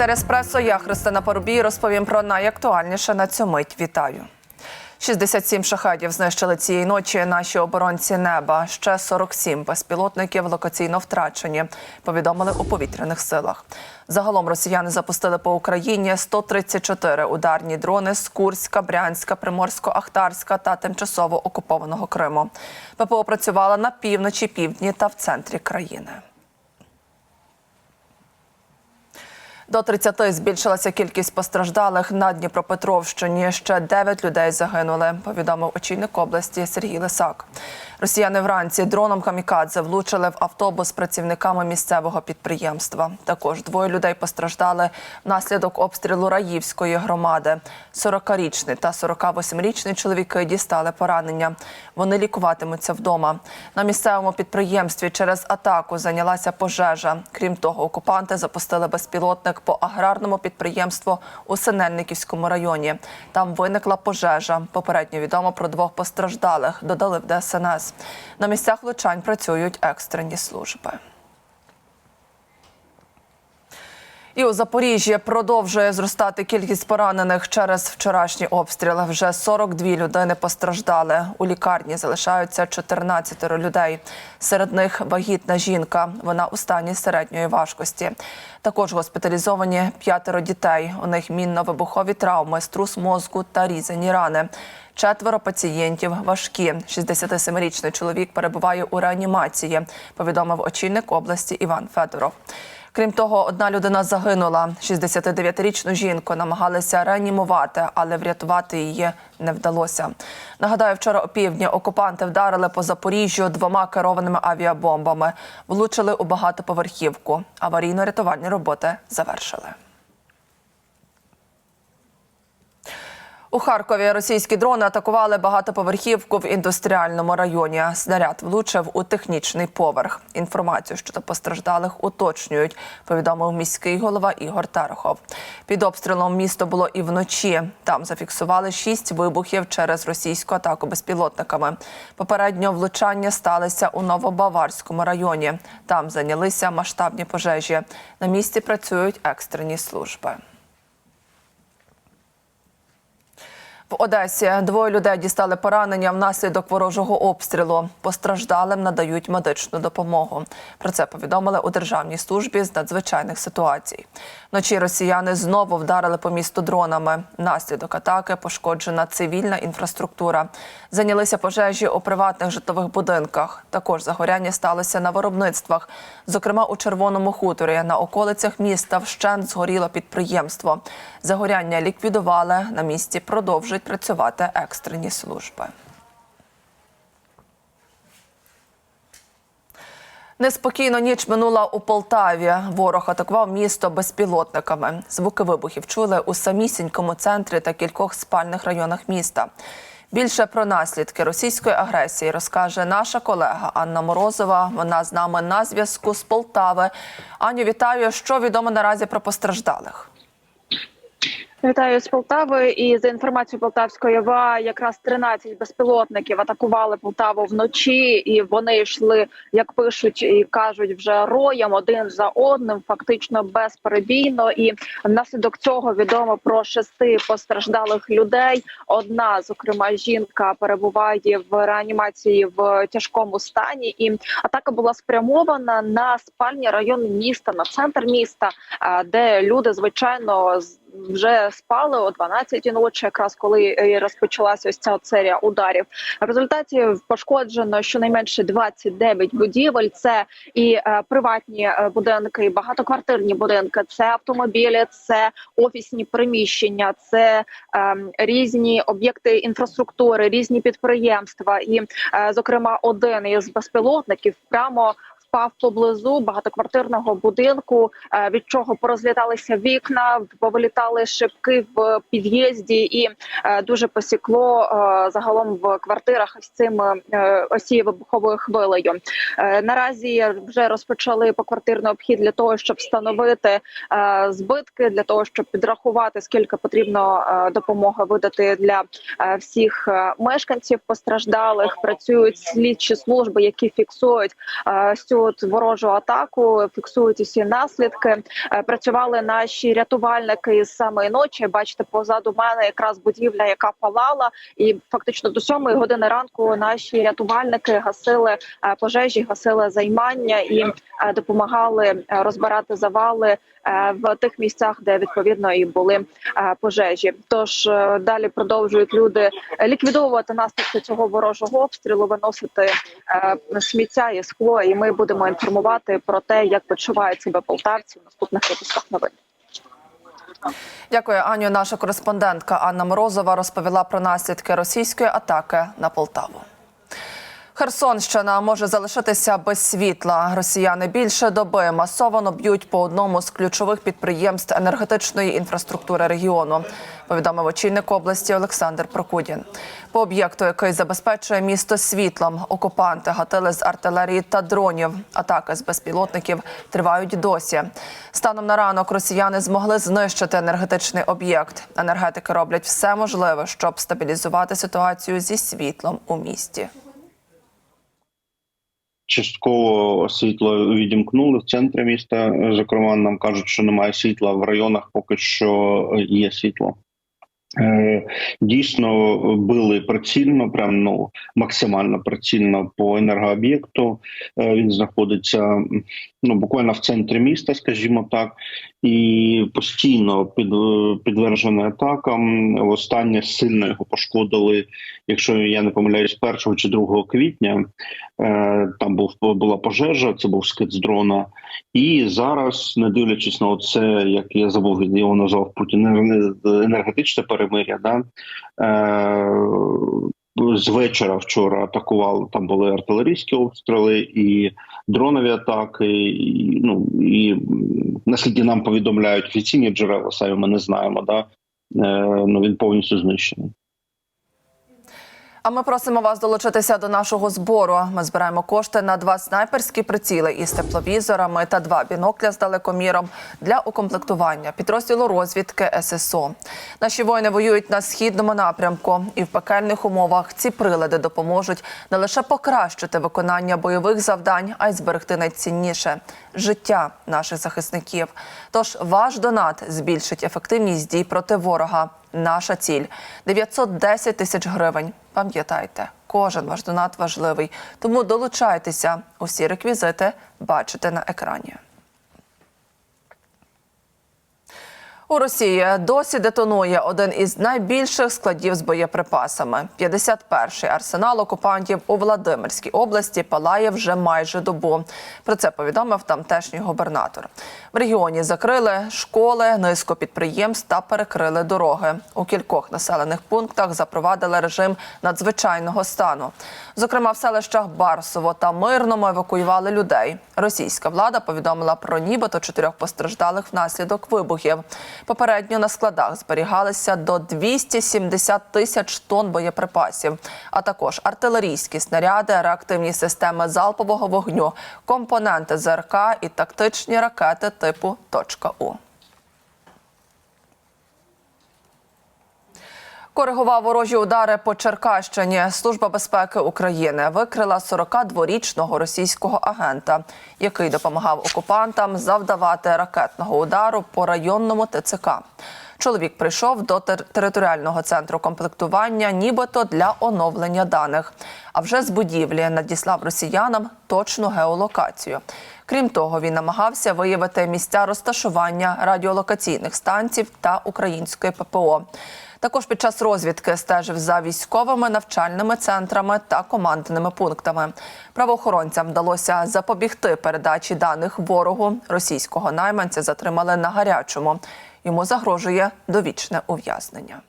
Етер Еспресо, я Христина Парубій, розповім про найактуальніше на цю мить. Вітаю. 67 шахедів знищили цієї ночі наші оборонці неба. Ще 47 безпілотників локаційно втрачені. Повідомили у повітряних силах. Загалом росіяни запустили по Україні 134 ударні дрони з Курська, Брянська, Приморсько-Ахтарська та тимчасово окупованого Криму. ППО працювала на півночі, півдні та в центрі країни. До 30 збільшилася кількість постраждалих на Дніпропетровщині. Ще 9 людей загинули. Повідомив очільник області Сергій Лисак. Росіяни вранці дроном камікадзе влучили в автобус працівниками місцевого підприємства. Також двоє людей постраждали внаслідок обстрілу Раївської громади. 40-річний та 48-річний чоловіки дістали поранення. Вони лікуватимуться вдома. На місцевому підприємстві через атаку зайнялася пожежа. Крім того, окупанти запустили безпілотник по аграрному підприємству у Синельниківському районі. Там виникла пожежа. Попередньо відомо про двох постраждалих. Додали в ДСНС. На місцях влучань працюють екстрені служби. І у Запоріжжі продовжує зростати кількість поранених через вчорашні обстріли. Вже 42 людини постраждали. У лікарні залишаються 14 людей. Серед них вагітна жінка. Вона у стані середньої важкості. Також госпіталізовані п'ятеро дітей. У них мінно-вибухові травми, струс мозку та різані рани. Четверо пацієнтів важкі. 67-річний чоловік перебуває у реанімації. Повідомив очільник області Іван Федоров. Крім того, одна людина загинула. 69-річну жінку намагалися реанімувати, але врятувати її не вдалося. Нагадаю, вчора опівдні окупанти вдарили по Запоріжжю двома керованими авіабомбами, влучили у багатоповерхівку. Аварійно-рятувальні роботи завершили. У Харкові російські дрони атакували багатоповерхівку в індустріальному районі. Снаряд влучив у технічний поверх. Інформацію щодо постраждалих уточнюють. Повідомив міський голова Ігор Терехов. Під обстрілом місто було і вночі. Там зафіксували шість вибухів через російську атаку безпілотниками. Попередньо влучання сталися у Новобаварському районі. Там зайнялися масштабні пожежі. На місці працюють екстрені служби. В Одесі двоє людей дістали поранення внаслідок ворожого обстрілу. Постраждалим надають медичну допомогу. Про це повідомили у державній службі з надзвичайних ситуацій. Вночі росіяни знову вдарили по місту дронами. Внаслідок атаки пошкоджена цивільна інфраструктура. Зайнялися пожежі у приватних житлових будинках. Також загоряння сталося на виробництвах. Зокрема, у Червоному хуторі на околицях міста вщент згоріло підприємство. Загоряння ліквідували. На місці продовжують працювати екстрені служби. Неспокійно ніч минула у Полтаві. Ворог атакував місто безпілотниками. Звуки вибухів чули у самісінькому центрі та кількох спальних районах міста. Більше про наслідки російської агресії розкаже наша колега Анна Морозова. Вона з нами на зв'язку з Полтави. Аню, вітаю. Що відомо наразі про постраждалих? Вітаю з Полтави. І за інформацією Полтавської ОВА, якраз 13 безпілотників атакували Полтаву вночі, і вони йшли, як пишуть і кажуть, вже роєм один за одним, фактично безперебійно. І внаслідок цього відомо про шести постраждалих людей. Одна, зокрема, жінка перебуває в реанімації в тяжкому стані. І атака була спрямована на спальні райони міста, на центр міста, де люди звичайно з- вже спали о 12 ночі, якраз коли розпочалася ось ця серія ударів. В результаті пошкоджено щонайменше 29 будівель. Це і е, приватні е, будинки, і багатоквартирні будинки, це автомобілі, це офісні приміщення, це е, різні об'єкти інфраструктури, різні підприємства. І, е, зокрема, один із безпілотників прямо впав поблизу багатоквартирного будинку, е, від чого порозліталися вікна, повилітали шибки в під'їзді, і е, дуже посікло е, загалом в квартирах ось цим осією вибуховою хвилею. Наразі вже розпочали поквартирний обхід для того, щоб встановити збитки, для того, щоб підрахувати скільки потрібно допомоги видати для всіх мешканців постраждалих. Працюють слідчі служби, які фіксують ось цю ворожу атаку, фіксують усі наслідки. Е, Працювали наші рятувальники з самої ночі. Бачите, позаду мене якраз будівля, яка палала, і фактично до сьомої години ранку наші рятувальники гасили е, пожежі, гасили займання і е, допомагали розбирати завали в тих місцях, де відповідно і були пожежі. Тож далі продовжують люди ліквідовувати наслідки цього ворожого обстрілу, виносити сміття і скло. І ми будемо інформувати про те, як почувають себе полтавці в наступних випусках новин. Дякую, Аню. Наша кореспондентка Анна Морозова розповіла про наслідки російської атаки на Полтаву. Херсонщина може залишитися без світла. Росіяни більше доби масово б'ють по одному з ключових підприємств енергетичної інфраструктури регіону. Повідомив очільник області Олександр Прокудін. По об'єкту, який забезпечує місто світлом, окупанти гатили з артилерії та дронів. Атаки з безпілотників тривають досі. Станом на ранок росіяни змогли знищити енергетичний об'єкт. Енергетики роблять все можливе, щоб стабілізувати ситуацію зі світлом у місті. Частково світло відімкнули в центрі міста. Зокрема, нам кажуть, що немає світла в районах, поки що є світло. Е, Дійсно били прицільно, прям ну максимально прицільно по енергооб'єкту. Е, Він знаходиться ну буквально в центрі міста, скажімо так, і постійно під, підтверджений атакам. Останнє сильно його пошкодили, якщо я не помиляюсь, 1 чи 2 квітня. Е, Там був була пожежа, це був скид з дрона. І зараз, не дивлячись на це, як я забув, його назвав Путін енергетичне перемиря. Да? Е, з вечора вчора атакували. Там були артилерійські обстріли і дронові атаки. І, ну і наскільки нам повідомляють офіційні джерела, самі ми не знаємо. Да? Е, ну він повністю знищений. А ми просимо вас долучитися до нашого збору. Ми збираємо кошти на два снайперські приціли із тепловізорами та два бінокля з далекоміром для укомплектування підрозділу розвідки ССО. Наші воїни воюють на східному напрямку, і в пекельних умовах ці прилади допоможуть не лише покращити виконання бойових завдань, а й зберегти найцінніше життя наших захисників. Тож ваш донат збільшить ефективність дій проти ворога. Наша ціль 910 тисяч гривень. Пам'ятайте, кожен ваш донат важливий, тому долучайтеся. Усі реквізити бачите на екрані. У Росії досі детонує один із найбільших складів з боєприпасами. 51-й арсенал окупантів у Владимирській області палає вже майже добу. Про це повідомив тамтешній губернатор. В регіоні закрили школи, низку підприємств та перекрили дороги. У кількох населених пунктах запровадили режим надзвичайного стану. Зокрема, в селищах Барсово та Мирному евакуювали людей. Російська влада повідомила про нібито чотирьох постраждалих внаслідок вибухів. Попередньо на складах зберігалися до 270 тисяч тонн боєприпасів, а також артилерійські снаряди, реактивні системи залпового вогню, компоненти ЗРК і тактичні ракети типу «Точка У». Коригував ворожі удари по Черкащині. Служба безпеки України викрила 42-річного російського агента, який допомагав окупантам завдавати ракетного удару по районному ТЦК. Чоловік прийшов до тер- територіального центру комплектування, нібито для оновлення даних. А вже з будівлі надіслав росіянам точну геолокацію. Крім того, він намагався виявити місця розташування радіолокаційних станцій та української ППО. Також під час розвідки стежив за військовими навчальними центрами та командними пунктами. Правоохоронцям вдалося запобігти передачі даних ворогу. Російського найманця затримали на гарячому. Йому загрожує довічне ув'язнення.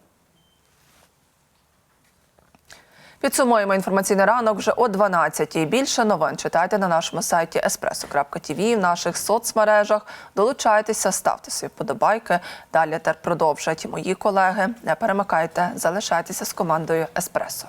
Підсумуємо інформаційний ранок вже о 12-й. Більше новин читайте на нашому сайті espresso.tv, в наших соцмережах. Долучайтеся, ставте свої подобайки. Далі тер продовжать мої колеги. Не перемикайте, залишайтеся з командою Еспресо.